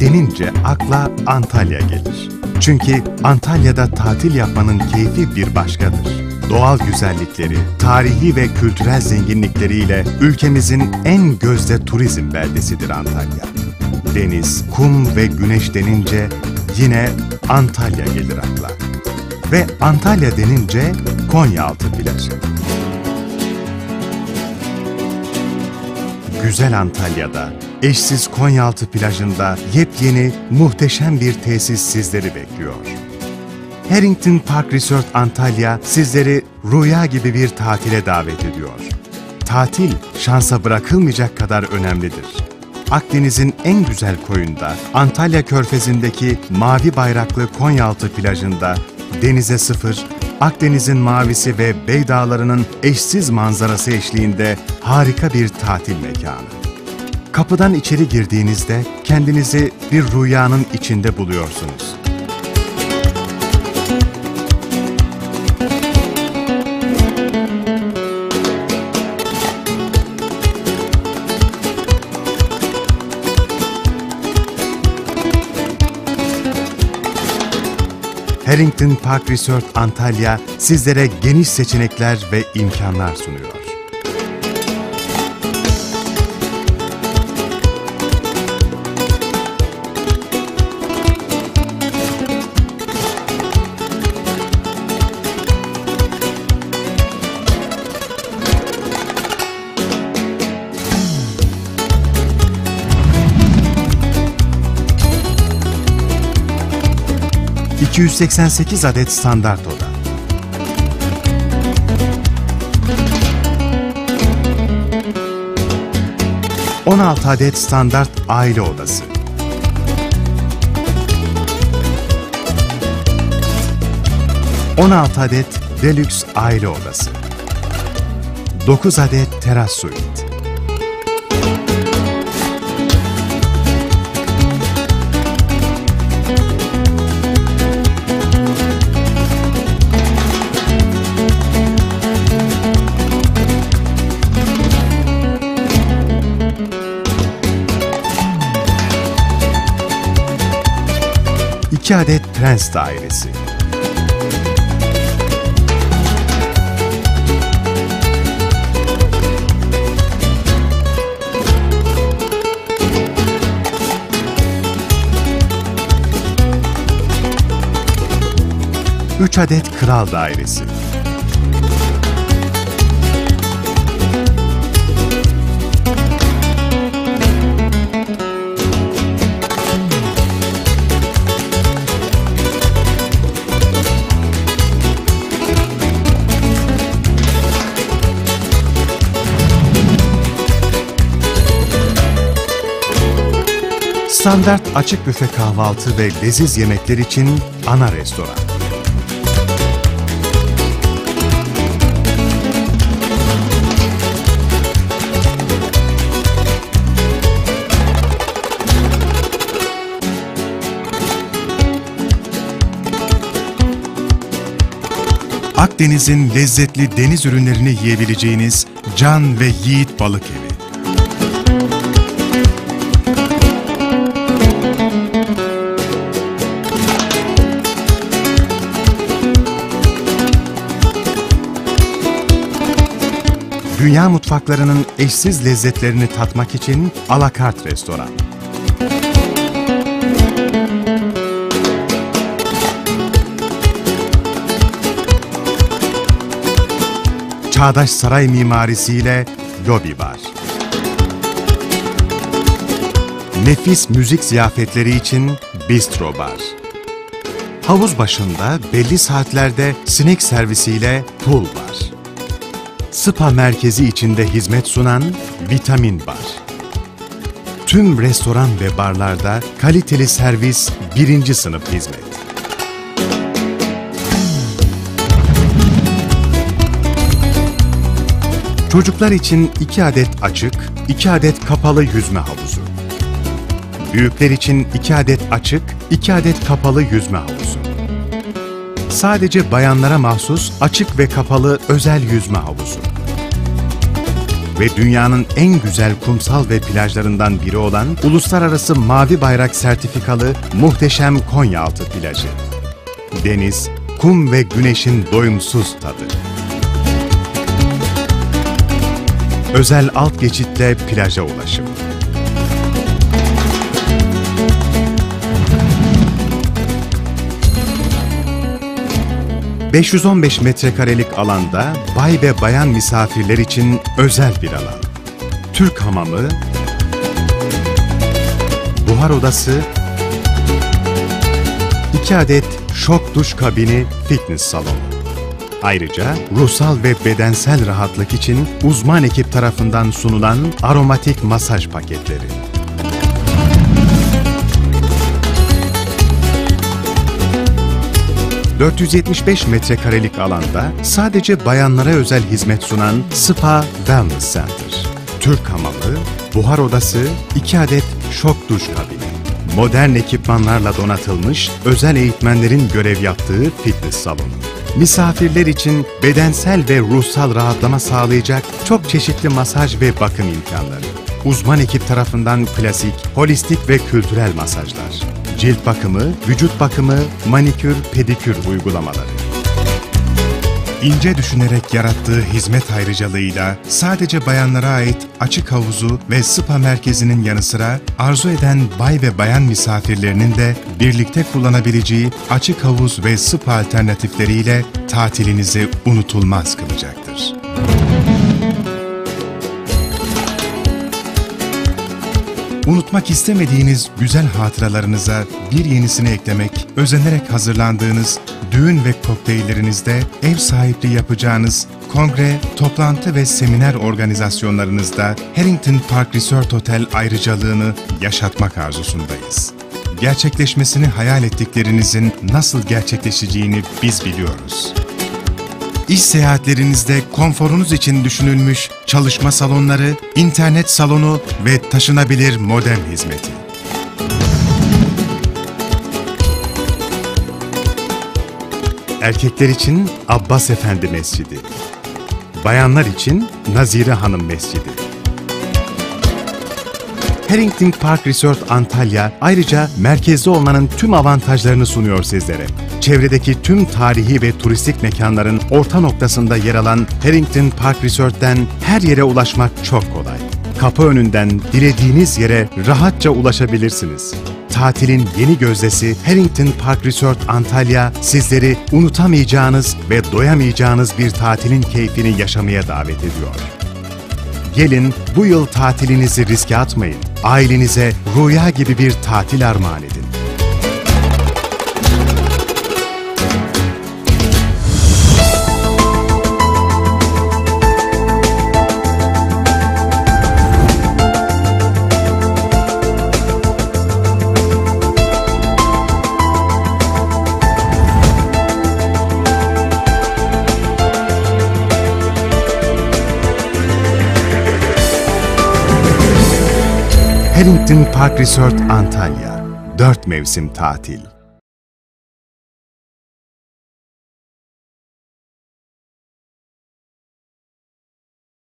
Denince akla Antalya gelir. Çünkü Antalya'da tatil yapmanın keyfi bir başkadır. Doğal güzellikleri, tarihi ve kültürel zenginlikleriyle ülkemizin en gözde turizm beldesidir Antalya. Deniz, kum ve güneş denince yine Antalya gelir akla. Ve Antalya denince Konyaaltı plajı. Güzel Antalya'da, eşsiz Konyaaltı plajında yepyeni, muhteşem bir tesis sizleri bekliyor. Harrington Park Resort Antalya sizleri rüya gibi bir tatile davet ediyor. Tatil şansa bırakılmayacak kadar önemlidir. Akdeniz'in en güzel koyunda, Antalya Körfezi'ndeki mavi bayraklı Konyaaltı plajında denize sıfır, Akdeniz'in mavisi ve Bey Dağları'nın eşsiz manzarası eşliğinde harika bir tatil mekanı. Kapıdan içeri girdiğinizde kendinizi bir rüyanın içinde buluyorsunuz. Harrington Park Resort Antalya sizlere geniş seçenekler ve imkanlar sunuyor. 288 adet standart oda. ...16 adet standart aile odası. 16 adet deluxe aile odası. 9 adet teras suyu. 2 adet prens dairesi. Üç adet kral dairesi. Standart açık büfe kahvaltı ve leziz yemekler için ana restoran. Akdeniz'in lezzetli deniz ürünlerini yiyebileceğiniz Can ve Yiğit Balık Evi. Dünya mutfaklarının eşsiz lezzetlerini tatmak için alakart restoran. Çağdaş saray mimarisiyle lobi var. Nefis müzik ziyafetleri için bistro bar. Havuz başında belli saatlerde sinek servisiyle pool var. Spa merkezi içinde hizmet sunan Vitamin Bar. Tüm restoran ve barlarda kaliteli servis birinci sınıf hizmet. Çocuklar için 2 adet açık, 2 adet kapalı yüzme havuzu. Büyükler için 2 adet açık, 2 adet kapalı yüzme havuzu. Sadece bayanlara mahsus açık ve kapalı özel yüzme havuzu. ve dünyanın en güzel kumsal ve plajlarından biri olan Uluslararası Mavi Bayrak sertifikalı muhteşem Konyaaltı plajı. Deniz, kum ve güneşin doyumsuz tadı. Özel alt geçitle plaja ulaşım. 515 metrekarelik alanda bay ve bayan misafirler için özel bir alan. Türk hamamı, buhar odası, 2 adet şok duş kabini, fitness salonu. Ayrıca ruhsal ve bedensel rahatlık için uzman ekip tarafından sunulan aromatik masaj paketleri. 475 metrekarelik alanda sadece bayanlara özel hizmet sunan Spa Wellness Center. Türk hamamı, buhar odası, 2 adet şok duş kabini. Modern ekipmanlarla donatılmış özel eğitmenlerin görev yaptığı fitness salonu. Misafirler için bedensel ve ruhsal rahatlama sağlayacak çok çeşitli masaj ve bakım imkanları. Uzman ekip tarafından klasik, holistik ve kültürel masajlar cilt bakımı, vücut bakımı, manikür, pedikür uygulamaları. İnce düşünerek yarattığı hizmet ayrıcalığıyla sadece bayanlara ait açık havuzu ve spa merkezinin yanı sıra arzu eden bay ve bayan misafirlerinin de birlikte kullanabileceği açık havuz ve spa alternatifleriyle tatilinizi unutulmaz kılacaktır. Unutmak istemediğiniz güzel hatıralarınıza bir yenisini eklemek, özenerek hazırlandığınız düğün ve kokteyllerinizde ev sahipliği yapacağınız kongre, toplantı ve seminer organizasyonlarınızda Harrington Park Resort Hotel ayrıcalığını yaşatmak arzusundayız. Gerçekleşmesini hayal ettiklerinizin nasıl gerçekleşeceğini biz biliyoruz. İş seyahatlerinizde konforunuz için düşünülmüş çalışma salonları, internet salonu ve taşınabilir modem hizmeti. Erkekler için Abbas Efendi Mescidi. Bayanlar için Nazire Hanım Mescidi. Harrington Park Resort Antalya ayrıca merkezde olmanın tüm avantajlarını sunuyor sizlere. Çevredeki tüm tarihi ve turistik mekanların orta noktasında yer alan Harrington Park Resort'ten her yere ulaşmak çok kolay. Kapı önünden dilediğiniz yere rahatça ulaşabilirsiniz. Tatilin yeni gözdesi Harrington Park Resort Antalya sizleri unutamayacağınız ve doyamayacağınız bir tatilin keyfini yaşamaya davet ediyor. Gelin bu yıl tatilinizi riske atmayın. Ailenize rüya gibi bir tatil armağan edin. Harrington Park Resort Antalya. 4 mevsim tatil